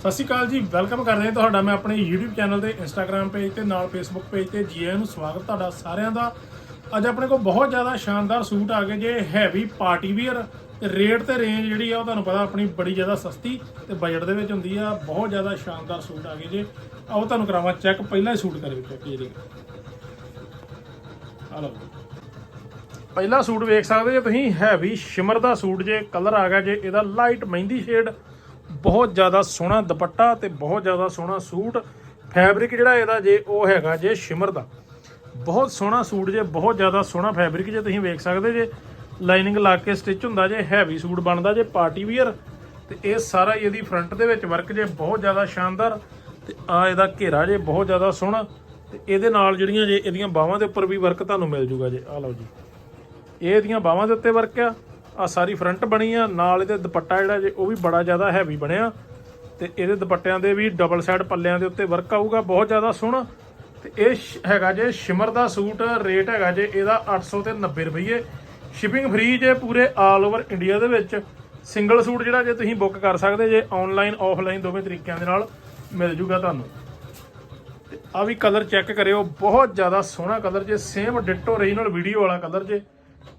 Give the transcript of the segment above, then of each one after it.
ਸਤਿ ਸ਼੍ਰੀ ਅਕਾਲ ਜੀ, ਵੈਲਕਮ ਕਰਦੇ ਹਾਂ ਤੁਹਾਡਾ, ਮੈਂ ਆਪਣੇ YouTube ਚੈਨਲ ਤੇ Instagram ਪੇਜ ਤੇ ਨਾਲ Facebook ਪੇਜ ਤੇ ਜੀ ਆਇਆਂ ਨੂੰ ਸਵਾਗਤ ਤੁਹਾਡਾ ਸਾਰਿਆਂ ਦਾ। ਅੱਜ ਆਪਣੇ ਕੋਲ ਬਹੁਤ ਜ਼ਿਆਦਾ ਸ਼ਾਨਦਾਰ ਸੂਟ ਆ ਗਏ ਜੇ ਹੈਵੀ ਪਾਰਟੀ ਵੀਅਰ ਤੇ ਰੇਟ ਤੇ ਰੇਂਜ ਜਿਹੜੀ ਆ ਉਹ ਤੁਹਾਨੂੰ ਪਤਾ ਆਪਣੀ ਬੜੀ ਜ਼ਿਆਦਾ ਸਸਤੀ ਤੇ ਬਜਟ ਦੇ ਵਿੱਚ ਹੁੰਦੀ ਆ, ਬਹੁਤ ਜ਼ਿਆਦਾ ਸ਼ਾਨਦਾਰ ਸੂਟ ਆ ਗਏ ਜੇ। ਆਓ ਤੁਹਾਨੂੰ ਕਰਾਵਾਂ ਚੈੱਕ ਪਹਿਲਾਂ ਹੀ ਸੂਟ ਕਰੇ ਚੈੱਕ ਜੀ। ਆ ਲਓ ਪਹਿਲਾ ਸੂਟ ਵੇਖ ਸਕਦੇ ਜੇ ਤੁਸੀਂ ਹੈਵੀ ਸ਼ਿਮਰ ਦਾ ਸੂਟ ਜੇ ਕਲਰ ਆ ਗਿਆ ਜੇ, ਇਹਦਾ ਲਾਈਟ ਮਹਿੰਦੀ ਸ਼ੇਡ ਬਹੁਤ ਜ਼ਿਆਦਾ ਸੋਹਣਾ ਦੁਪੱਟਾ ਤੇ ਬਹੁਤ ਜ਼ਿਆਦਾ ਸੋਹਣਾ ਸੂਟ। ਫੈਬਰਿਕ ਜਿਹੜਾ ਇਹਦਾ ਜੇ ਉਹ ਹੈਗਾ ਜੇ ਸ਼ਿਮਰ ਦਾ। ਬਹੁਤ ਸੋਹਣਾ ਸੂਟ ਜੇ, ਬਹੁਤ ਜ਼ਿਆਦਾ ਸੋਹਣਾ ਫੈਬਰਿਕ ਜੇ ਤੁਸੀਂ ਵੇਖ ਸਕਦੇ ਜੇ। ਲਾਈਨਿੰਗ ਲਾ ਕੇ ਸਟਿਚ ਹੁੰਦਾ ਜੇ, ਹੈਵੀ ਸੂਟ ਬਣਦਾ ਜੇ, ਪਾਰਟੀ ਵੀਅਰ। ਤੇ ਇਹ ਸਾਰਾ ਹੀ ਇਹਦੀ ਫਰੰਟ ਦੇ ਵਿੱਚ ਵਰਕ ਜੇ, ਬਹੁਤ ਜ਼ਿਆਦਾ ਸ਼ਾਨਦਾਰ। ਤੇ ਆ ਇਹਦਾ ਘੇਰਾ ਜੇ, ਬਹੁਤ ਜ਼ਿਆਦਾ ਸੋਹਣਾ। ਤੇ ਇਹਦੇ ਨਾਲ ਜਿਹੜੀਆਂ ਜੇ ਇਹਦੀਆਂ ਬਾਹਾਂ ਦੇ ਉੱਪਰ ਵੀ ਵਰਕ ਤੁਹਾਨੂੰ ਮਿਲ ਜੂਗਾ ਜੇ। ਆ ਲਓ ਜੀ। ਇਹ ਇਹਦੀਆਂ ਬਾਹਾਂ ਦੇ ਉੱਤੇ ਵਰਕ ਆ। ਆ ਸਾਰੀ ਫਰੰਟ ਬਣੀ ਆ, ਨਾਲ ਇਹਦੇ ਦੁਪੱਟਾ ਜਿਹੜਾ ਜੇ ਉਹ ਵੀ ਬੜਾ ਜ਼ਿਆਦਾ ਹੈਵੀ ਬਣਿਆ। ਤੇ ਇਹਦੇ ਦੁਪੱਟਿਆਂ ਦੇ ਵੀ ਡਬਲ ਸਾਈਡ ਪੱਲਿਆਂ ਦੇ ਉੱਤੇ ਵਰਕ ਆਊਗਾ, ਬਹੁਤ ਜ਼ਿਆਦਾ ਸੋਹਣਾ। ਤੇ ਇਹ ਸ਼- ਹੈਗਾ ਜੇ ਸ਼ਿਮਰ ਦਾ ਸੂਟ ਰੇਟ ਹੈਗਾ ਜੇ ਇਹਦਾ 800 ਤੇ 90 ਰੁਪਏ ਸ਼ਿਪਿੰਗ ਫ੍ਰੀ ਜੇ ਪੂਰੇ ਆਲ ਓਵਰ ਇੰਡੀਆ ਦੇ ਵਿੱਚ। ਸਿੰਗਲ ਸੂਟ ਜਿਹੜਾ ਜੇ ਤੁਸੀਂ ਬੁੱਕ ਕਰ ਸਕਦੇ ਜੇ ਆਨਲਾਈਨ ਆਫਲਾਈਨ ਦੋਵੇਂ ਤਰੀਕਿਆਂ ਦੇ ਨਾਲ ਮਿਲ ਜੂਗਾ ਤੁਹਾਨੂੰ। ਤੇ ਆ ਵੀ ਕਲਰ ਚੈੱਕ ਕਰਿਓ, ਬਹੁਤ ਜ਼ਿਆਦਾ ਸੋਹਣਾ ਕਲਰ ਜੇ ਸੇਮ ਡਿਟੋ ਓਰੀਜਨਲ ਵੀਡੀਓ ਵਾਲਾ ਕਲਰ ਜੇ।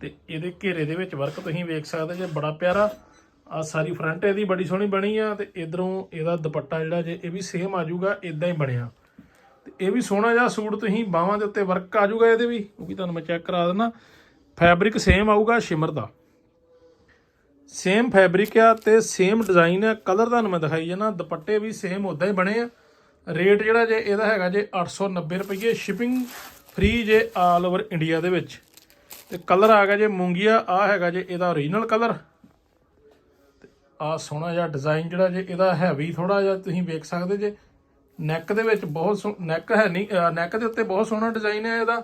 ਤੇ ਇਹਦੇ ਘੇਰੇ ਦੇ ਵਿੱਚ ਵਰਕ ਤੁਸੀਂ ਵੇਖ ਸਕਦੇ ਜੇ ਬੜਾ ਪਿਆਰਾ। ਆ ਸਾਰੀ ਫਰੰਟ ਇਹਦੀ ਬੜੀ ਸੋਹਣੀ ਬਣੀ ਆ ਤੇ ਇਧਰੋਂ ਇਹਦਾ ਦੁਪੱਟਾ ਜਿਹੜਾ ਜੇ ਇਹ ਵੀ ਸੇਮ ਆ ਜਾਊਗਾ ਇਦਾਂ ਹੀ ਬਣਿਆ। ਤੇ ਇਹ ਵੀ ਸੋਹਣਾ ਜਿਹਾ ਸੂਟ ਤੁਸੀਂ ਬਾਹਾਂ ਦੇ ਉੱਤੇ ਵਰਕ ਆ ਜਾਊਗਾ ਇਹਦੇ ਵੀ, ਉਹ ਵੀ ਤੁਹਾਨੂੰ ਮੈਂ ਚੈੱਕ ਕਰਾ ਦਿੰਦਾ। ਫੈਬਰਿਕ ਸੇਮ ਆਊਗਾ ਸ਼ਿਮਰ ਦਾ। ਸੇਮ ਫੈਬਰਿਕ ਆ ਤੇ ਸੇਮ ਡਿਜ਼ਾਈਨ ਆ ਕਲਰ ਤੁਹਾਨੂੰ ਮੈਂ ਦਿਖਾਈ ਜਾਣਾ, ਦੁਪੱਟੇ ਵੀ ਸੇਮ ਉਦਾਂ ਹੀ ਬਣੇ ਆ। ਰੇਟ ਜਿਹੜਾ ਜੇ ਇਹਦਾ ਹੈਗਾ ਜੇ 890 ਰੁਪਏ ਸ਼ਿਪਿੰਗ ਫ੍ਰੀ ਜੇ ਆਲ ਓਵਰ ਇੰਡੀਆ ਦੇ ਵਿੱਚ। ਤੇ ਕਲਰ ਆ ਗਿਆ ਜੇ ਮੂੰਗੀਆ ਆ ਹੈਗਾ ਜੇ ਇਹਦਾ ਓਰੀਜਨਲ ਕਲਰ। ਤੇ ਆ ਸੋਹਣਾ ਜਿਹਾ ਡਿਜ਼ਾਈਨ ਜਿਹੜਾ ਜੇ ਇਹਦਾ ਹੈਵੀ ਥੋੜਾ ਜਿਹਾ ਤੁਸੀਂ ਵੇਖ ਸਕਦੇ ਜੇ। ਨੈਕ ਦੇ ਵਿੱਚ ਬਹੁਤ ਨੈਕ ਹੈ ਨਹੀਂ ਨੈਕ ਦੇ ਉੱਤੇ ਬਹੁਤ ਸੋਹਣਾ ਡਿਜ਼ਾਈਨ ਹੈ ਇਹਦਾ।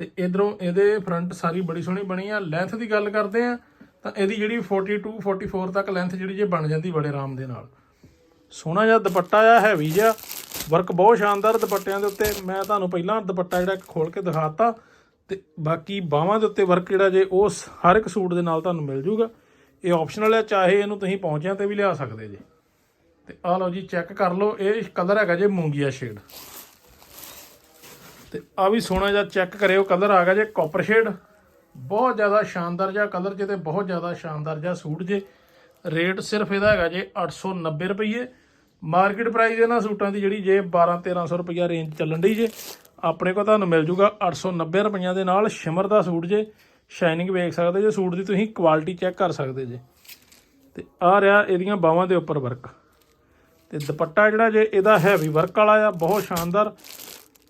ਤੇ ਇਧਰੋਂ ਇਹਦੇ ਫਰੰਟ ਸਾਰੀ ਬੜੀ ਸੋਹਣੀ ਬਣੀ ਆ। ਲੈਂਥ ਦੀ ਗੱਲ ਕਰਦੇ ਆ, ਤਾਂ ਇਹਦੀ ਜਿਹੜੀ 42 44 ਤੱਕ ਲੈਂਥ ਜਿਹੜੀ ਜੇ ਬਣ ਜਾਂਦੀ ਬੜੇ ਆਰਾਮ ਦੇ ਨਾਲ। ਸੋਹਣਾ ਜਿਹਾ ਦੁਪੱਟਾ ਆ ਹੈਵੀ ਜਿਹਾ। ਵਰਕ ਬਹੁਤ ਸ਼ਾਨਦਾਰ ਦੁਪੱਟਿਆਂ ਦੇ ਉੱਤੇ। ਮੈਂ ਤੁਹਾਨੂੰ ਪਹਿਲਾਂ ਦੁਪੱਟਾ ਜਿਹੜਾ ਖੋਲ ਕੇ ਦਿਖਾਤਾ। ਤੇ ਬਾਕੀ ਬਾਹਾਂ ਦੇ ਉੱਤੇ ਵਰਕ ਜਿਹੜਾ ਜੇ ਉਹ ਸ- ਹਰ ਇੱਕ ਸੂਟ ਦੇ ਨਾਲ ਤੁਹਾਨੂੰ ਮਿਲ ਜੂਗਾ। ਇਹ ਆਪਸ਼ਨਲ ਹੈ ਚਾਹੇ ਇਹਨੂੰ ਤੁਸੀਂ ਪਹੁੰਚਿਆ ਤੇ ਵੀ ਲਿਆ ਸਕਦੇ ਜੇ। ਤੇ ਆ ਲਓ ਜੀ ਚੈੱਕ ਕਰ ਲਓ, ਇਹ ਕਲਰ ਹੈਗਾ ਜੇ ਮੂੰਗੀਆ ਸ਼ੇਡ ਤੇ ਆ ਵੀ ਸੋਹਣਾ ਜਿਹਾ ਚੈੱਕ ਕਰਿਓ ਕਲਰ ਆ ਗਿਆ ਜੇ ਕਾਪਰ ਸ਼ੇਡ ਬਹੁਤ ਜ਼ਿਆਦਾ ਸ਼ਾਨਦਾਰ ਜਿਹਾ ਕਲਰ ਜੇ ਤੇ ਬਹੁਤ ਜ਼ਿਆਦਾ ਸ਼ਾਨਦਾਰ ਜਿਹਾ ਸੂਟ ਜੇ। ਰੇਟ ਸਿਰਫ ਇਹਦਾ ਹੈਗਾ ਜੇ 890 ਰੁਪਏ ਮਾਰਕੀਟ ਪ੍ਰਾਈਸ ਇਹਨਾਂ ਸੂਟਾਂ ਦੀ ਜਿਹੜੀ ਜੇ 12 1300 ਰੁਪਈਆ ਰੇਂਜ ਚੱਲਣ ਡਈ ਜੇ। ਆਪਣੇ ਕੋਲ ਤੁਹਾਨੂੰ ਮਿਲ ਜੂਗਾ 890 ਰੁਪਈਆਂ ਦੇ ਨਾਲ ਸ਼ਿਮਰ ਦਾ ਸੂਟ ਜੇ। ਸ਼ਾਈਨਿੰਗ ਵੇਖ ਸਕਦੇ ਜੇ, ਸੂਟ ਦੀ ਤੁਸੀਂ ਕੁਆਲਿਟੀ ਚੈੱਕ ਕਰ ਸਕਦੇ ਜੇ। ਤੇ ਆ ਰਿਹਾ ਇਹਦੀਆਂ ਬਾਹਾਂ ਦੇ ਉੱਪਰ ਵਰਕ ਤੇ ਦੁਪੱਟਾ ਜਿਹੜਾ ਜੇ, ਇਹਦਾ ਹੈਵੀ ਵਰਕ ਵਾਲਾ ਆ, ਬਹੁਤ ਸ਼ਾਨਦਾਰ।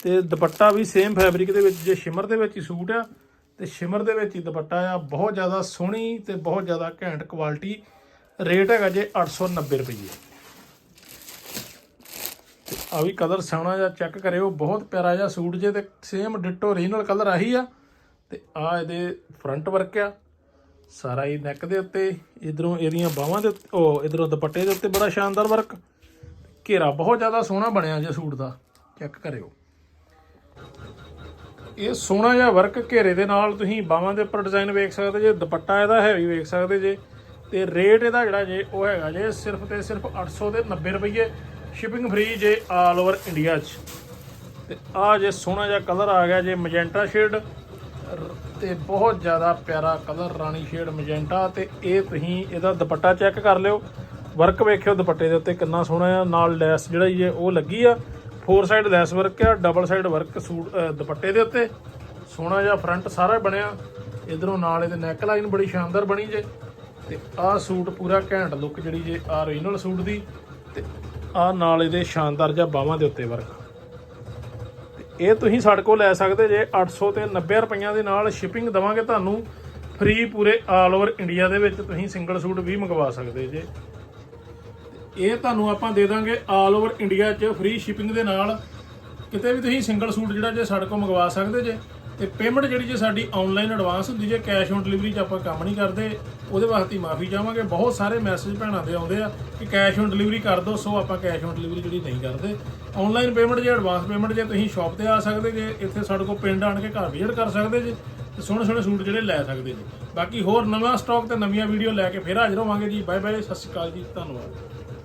ਤੇ ਦੁਪੱਟਾ ਵੀ ਸੇਮ ਫੈਬਰਿਕ ਦੇ ਵਿੱਚ ਜੇ ਸ਼ਿਮਰ ਦੇ ਵਿੱਚ ਹੀ ਸੂਟ ਆ, ਤੇ ਸ਼ਿਮਰ ਦੇ ਵਿੱਚ ਹੀ ਦੁਪੱਟਾ ਆ। ਬਹੁਤ ਜ਼ਿਆਦਾ ਸੋਹਣੀ ਤੇ ਬਹੁਤ ਜ਼ਿਆਦਾ ਘੈਂਟ ਕੁਆਲਿਟੀ ਰੇਟ ਹੈਗਾ ਜੇ 890 ਰੁਪਏ ਤੇ ਆ ਵੀ ਕਲਰ ਸੋਹਣਾ ਜਿਹਾ ਚੈੱਕ ਕਰਿਓ, ਬਹੁਤ ਪਿਆਰਾ ਜਿਹਾ ਸੂਟ ਜੇ ਤੇ ਸੇਮ ਡਿਟੋ ਓਰੀਜਨਲ ਕਲਰ ਆਹੀ ਆ। ਤੇ ਆ ਇਹਦੇ ਫਰੰਟ ਵਰਕ ਆ, ਸਾਰਾ ਹੀ ਨੈਕ ਦੇ ਉੱਤੇ, ਇਧਰੋਂ ਇਹਦੀਆਂ ਬਾਹਾਂ ਦੇ ਉੱਤੇ, ਉਹ ਇਧਰੋਂ ਦੁਪੱਟੇ ਦੇ ਉੱਤੇ ਬੜਾ ਸ਼ਾਨਦਾਰ ਵਰਕ ਘੇਰਾ ਬਹੁਤ ਜ਼ਿਆਦਾ ਸੋਹਣਾ ਬਣਿਆ ਜੇ ਸੂਟ ਦਾ ਚੈੱਕ ਕਰਿਓ। ਇਹ ਸੋਹਣਾ ਜਿਹਾ ਵਰਕ ਘੇਰੇ ਦੇ ਨਾਲ ਤੁਸੀਂ ਬਾਹਾਂ ਦੇ ਉੱਪਰ ਡਿਜ਼ਾਈਨ ਵੇਖ ਸਕਦੇ ਜੇ, ਦੁਪੱਟਾ ਇਹਦਾ ਹੈਵੀ ਵੇਖ ਸਕਦੇ ਜੇ। ਤੇ ਰੇਟ ਇਹਦਾ ਜਿਹੜਾ ਜੇ, ਉਹ ਹੈਗਾ ਜੇ ਸਿਰਫ ਤੇ ਸਿਰਫ 800 ਦੇ 90 ਰੁਪਏ ਸ਼ਿਪਿੰਗ ਫ੍ਰੀ ਜੇ ਆਲ ਓਵਰ ਇੰਡੀਆ 'ਚ। ਤੇ ਆ ਜੇ ਸੋਹਣਾ ਜਿਹਾ ਕਲਰ ਆ ਗਿਆ ਜੇ ਮੈਜੈਂਟਾ ਸ਼ੇਡ ਤੇ ਬਹੁਤ ਜ਼ਿਆਦਾ ਪਿਆਰਾ ਕਲਰ ਰਾਣੀ ਸ਼ੇਡ ਮੈਜੈਂਟਾ ਤੇ ਇਹ ਤੁਸੀਂ ਇਹਦਾ ਦੁਪੱਟਾ ਚੈੱਕ ਕਰ ਲਿਓ। ਵਰਕ ਵੇਖਿਓ ਦੁਪੱਟੇ ਦੇ ਉੱਤੇ ਕਿੰਨਾ ਸੋਹਣਾ ਆ। ਨਾਲ ਲੈਸ ਜਿਹੜਾ ਜੀ ਉਹ ਲੱਗੀ ਆ। ਫੋਰ ਸਾਈਡ ਲੈਸ ਵਰਕ ਆ ਡਬਲ ਸਾਈਡ ਵਰਕ ਸੂਟ ਦੁਪੱਟੇ ਦੇ ਉੱਤੇ। ਸੋਹਣਾ ਜਿਹਾ ਫਰੰਟ ਸਾਰਾ ਬਣਿਆ। ਇਧਰੋਂ ਨਾਲ ਇਹਦੇ ਨੈਕ ਲਾਈਨ ਬੜੀ ਸ਼ਾਨਦਾਰ ਬਣੀ ਜੇ। ਤੇ ਆਹ ਸੂਟ ਪੂਰਾ ਘੈਂਟ ਲੁੱਕ ਜਿਹੜੀ ਜੇ ਆ ਓਰੀਜਨਲ ਸੂਟ ਦੀ। ਤੇ ਆਹ ਨਾਲ ਇਹਦੇ ਸ਼ਾਨਦਾਰ ਜਿਹਾ ਬਾਹਾਂ ਦੇ ਉੱਤੇ ਵਰਕ ਇਹ ਤੁਸੀਂ ਸਾਡੇ ਕੋਲ ਲੈ ਸਕਦੇ ਜੇ 800 ਤੇ 90 ਰੁਪਈਆਂ ਦੇ ਨਾਲ ਸ਼ਿਪਿੰਗ ਦਵਾਂਗੇ ਤੁਹਾਨੂੰ। ਫ੍ਰੀ ਪੂਰੇ ਆਲ ਓਵਰ ਇੰਡੀਆ ਦੇ ਵਿੱਚ ਤੁਸੀਂ ਸਿੰਗਲ ਸੂਟ ਵੀ ਮੰਗਵਾ ਸਕਦੇ ਜੇ। ਇਹ ਤੁਹਾਨੂੰ ਆਪਾਂ ਦੇ ਦਾਂਗੇ ਆਲ ਓਵਰ ਇੰਡੀਆ 'ਚ ਫ੍ਰੀ ਸ਼ਿਪਿੰਗ ਦੇ ਨਾਲ। ਕਿਤੇ ਵੀ ਤੁਸੀਂ ਸਿੰਗਲ ਸੂਟ ਜਿਹੜਾ ਜੇ ਸਾਡੇ ਕੋਲ ਮੰਗਵਾ ਸਕਦੇ ਜੇ। ਤੇ ਪੇਮੈਂਟ ਜਿਹੜੀ ਜੇ ਸਾਡੀ ਆਨਲਾਈਨ ਐਡਵਾਂਸ ਹੁੰਦੀ ਜੇ ਕੈਸ਼ ਔਨ ਡਿਲੀਵਰੀ 'ਚ ਆਪਾਂ ਕੰਮ ਨਹੀਂ ਕਰਦੇ, ਉਹਦੇ ਵਾਸਤੇ ਮਾਫੀ ਚਾਹਾਂਗੇ। ਬਹੁਤ ਸਾਰੇ ਮੈਸੇਜ ਭੈਣਾਂ ਦੇ ਆਉਂਦੇ ਆ ਕਿ ਕੈਸ਼ ਔਨ ਡਿਲੀਵਰੀ ਕਰ ਦਿਓ ਸੋ ਆਪਾਂ ਕੈਸ਼ ਔਨ ਡਿਲੀਵਰੀ ਜਿਹੜੀ ਨਹੀਂ ਕਰਦੇ। ਆਨਲਾਈਨ ਪੇਮੈਂਟ ਜੇ ਐਡਵਾਂਸ ਪੇਮੈਂਟ ਜੇ, ਤੁਸੀਂ ਸ਼ਾਪ ਤੇ ਆ ਸਕਦੇ ਜੇ, ਇੱਥੇ ਸਾਡੇ ਕੋਲ ਪਿੰਡ ਆਣ ਕੇ ਘਰ ਵਿਜ਼ਿਟ ਕਰ ਸਕਦੇ ਜੇ ਤੇ ਸੋਹਣੇ ਸੋਹਣੇ ਸੂਟ ਜਿਹੜੇ ਲੈ ਸਕਦੇ ਜੇ। ਬਾਕੀ ਹੋਰ ਨਵਾਂ ਸਟਾਕ ਤੇ ਨਵੀਆਂ ਵੀਡੀਓ ਲੈ ਕੇ ਫਿਰ ਹਾਜ਼ਰ ਹੋਵਾਂਗੇ ਜੀ। ਬਾਏ ਬਾਏ ਸਤਿ ਸ਼੍ਰੀ ਅਕਾਲ ਜੀ, ਧੰਨਵਾਦ।